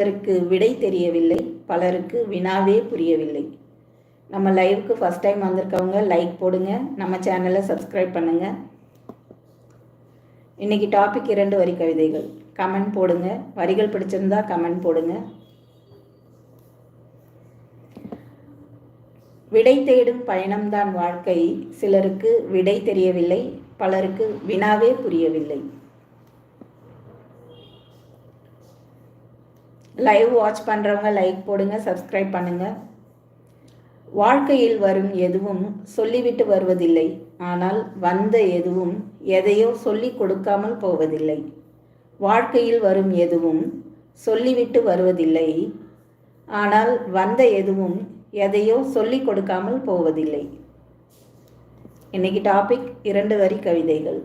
சிலருக்கு விடை தெரியவில்லை பலருக்கு வினாவே புரியவில்லை. நம்ம லைவுக்கு ஃபஸ்ட் டைம் வந்திருக்கவங்க லைக் போடுங்க. நம்ம சேனலை சப்ஸ்கிரைப் பண்ணுங்க. இன்னைக்கு டாபிக் இரண்டு வரி கவிதைகள். கமெண்ட் போடுங்க. வரிகள் பிடிச்சிருந்தா கமெண்ட் போடுங்க. விடை தேடும் பயணம்தான் வாழ்க்கை. சிலருக்கு விடை தெரியவில்லை பலருக்கு வினாவே புரியவில்லை. லைவ் வாட்ச் பண்ணுறவங்க லைக் போடுங்க சப்ஸ்கிரைப் பண்ணுங்க. வாழ்க்கையில் வரும் எதுவும் சொல்லிவிட்டு வருவதில்லை. ஆனால் வந்த எதுவும் எதையோ சொல்லி கொடுக்காமல் போவதில்லை. வாழ்க்கையில் வரும் எதுவும் சொல்லிவிட்டு வருவதில்லை. ஆனால் வந்த எதுவும் எதையோ சொல்லி கொடுக்காமல் போவதில்லை. இன்னைக்கு டாபிக் இரண்டு வரி கவிதைகள்.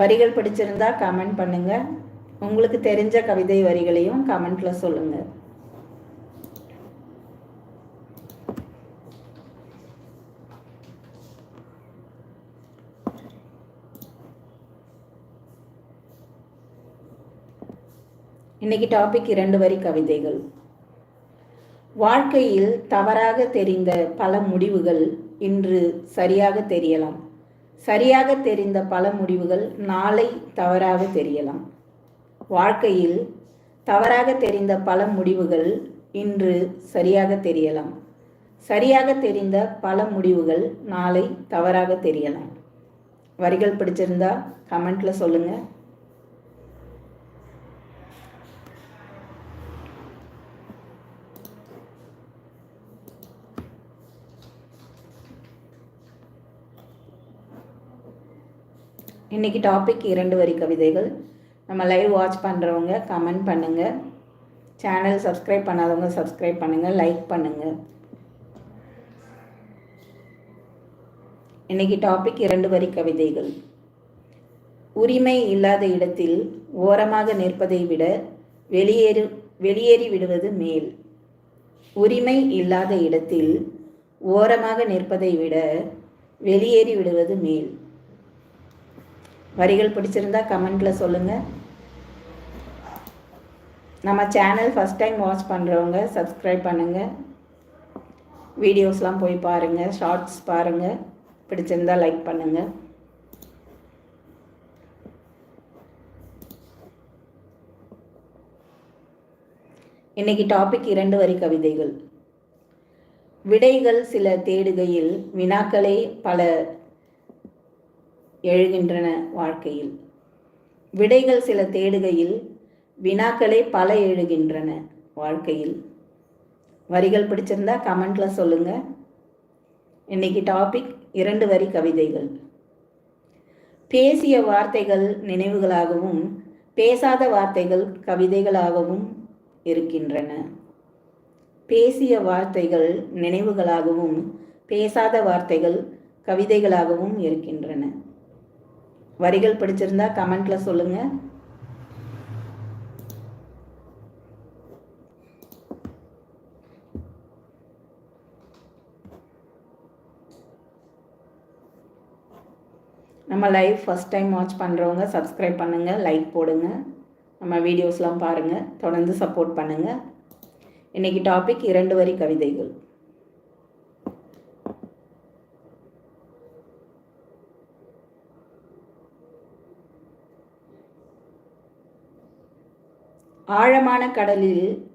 வரிகள் பிடிச்சிருந்தா கமெண்ட் பண்ணுங்கள் உங்களுக்கு தெரிஞ்ச கவிதை வரிகளையும் கமெண்ட்ல சொல்லுங்க. இன்னைக்கு டாபிக் இரண்டு வரி கவிதைகள். வாழ்க்கையில் தவறாக தெரிந்த பல முடிவுகள் இன்று சரியாக தெரியலாம். சரியாக தெரிந்த பல முடிவுகள் நாளை தவறாக தெரியலாம். வாழ்க்கையில் தவறாக தெரிந்த பல முடிவுகள் இன்று சரியாக தெரியலாம். சரியாக தெரிந்த பல முடிவுகள் நாளை தவறாக தெரியலாம். வரிகள் பிடிச்சிருந்தா கமெண்ட்ல சொல்லுங்க. இன்னைக்கு டாபிக் இரண்டு வரி கவிதைகள். நம்ம லைவ் வாட்ச் பண்ணுறவங்க கமெண்ட் பண்ணுங்கள் சேனல் சப்ஸ்கிரைப் பண்ணாதவங்க சப்ஸ்கிரைப் பண்ணுங்கள் லைக் பண்ணுங்கள் இன்னைக்கு டாபிக் இரண்டு வரி கவிதைகள். உரிமை இல்லாத இடத்தில் ஓரமாக நிற்பதை விட வெளியேறு வெளியேறி விடுவது மேல். உரிமை இல்லாத இடத்தில் ஓரமாக நிற்பதை விட வெளியேறி விடுவது மேல். வரிகள் பிடிச்சிருந்தா கமெண்ட்ல சொல்லுங்க. நம்ம சேனல் ஃபஸ்ட் டைம் வாட்ச் பண்ணுறவங்க சப்ஸ்கிரைப் பண்ணுங்க. வீடியோஸ்லாம் போய் பாருங்க ஷார்ட்ஸ் பாருங்க பிடிச்சிருந்தா லைக் பண்ணுங்க. இன்னைக்கு டாபிக் இரண்டு வரி கவிதைகள். விடைகள் சில தேடுகையில் வினாக்களே பல எழுகின்றன வாழ்க்கையில். விடைகள் சில தேடுகையில் வினாக்களே பல எழுகின்றன வாழ்க்கையில். வரிகள் பிடிச்சிருந்தா கமெண்ட்ல சொல்லுங்கள் இன்னைக்கு டாபிக் இரண்டு வரி கவிதைகள். பேசிய வார்த்தைகள் நினைவுகளாகவும் பேசாத வார்த்தைகள் கவிதைகளாகவும் இருக்கின்றன. பேசிய வார்த்தைகள் நினைவுகளாகவும் பேசாத வார்த்தைகள் கவிதைகளாகவும் இருக்கின்றன. வரிகள் பிடிச்சிருந்தா கமெண்ட்ல சொல்லுங்க. நம்ம லைவ் ஃபஸ்ட் டைம் வாட்ச் பண்ணுறவங்க சப்ஸ்கிரைப் பண்ணுங்கள் லைக் போடுங்க. நம்ம வீடியோஸ்லாம் பாருங்கள் தொடர்ந்து சப்போர்ட் பண்ணுங்கள் இன்றைக்கி டாபிக் இரண்டு வரி கவிதைகள். ஆழமான கடலில்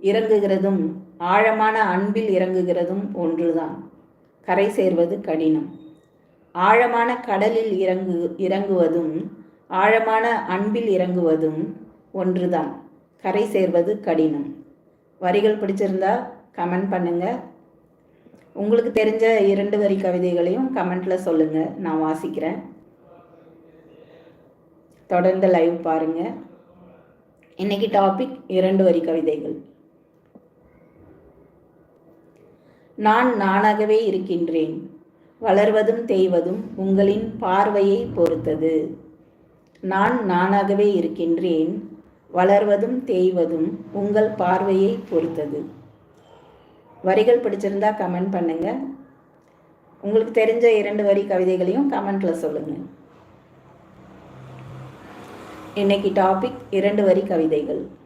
இறங்குகிறதும் ஆழமான அன்பில் இறங்குகிறதும் ஒன்றுதான். கரை சேர்வது கடினம். ஆழமான கடலில் இறங்கு இறங்குவதும் ஆழமான அன்பில் இறங்குவதும் ஒன்றுதான். கரை சேர்வது கடினம். வரிகள் பிடிச்சிருந்தா கமெண்ட் பண்ணுங்க. உங்களுக்கு தெரிஞ்ச இரண்டு வரி கவிதைகளையும் கமெண்ட்ல சொல்லுங்க. நான் வாசிக்கிறேன். தொடர்ந்து லைவ் பாருங்கள் இன்னைக்கு டாபிக் இரண்டு வரி கவிதைகள். நான் நானாகவே இருக்கின்றேன். வளர்வதும் தேய்வதும் உங்களின் பார்வையை பொறுத்தது. நான் நானாகவே இருக்கின்றேன். வளர்வதும் தேய்வதும் உங்கள் பார்வையை பொறுத்தது. வரிகள் பிடிச்சிருந்தா கமெண்ட் பண்ணுங்க. உங்களுக்கு தெரிஞ்ச இரண்டு வரி கவிதைகளையும் கமெண்ட்ல சொல்லுங்கள் இன்னைக்கு டாபிக் இரண்டு வரி கவிதைகள்.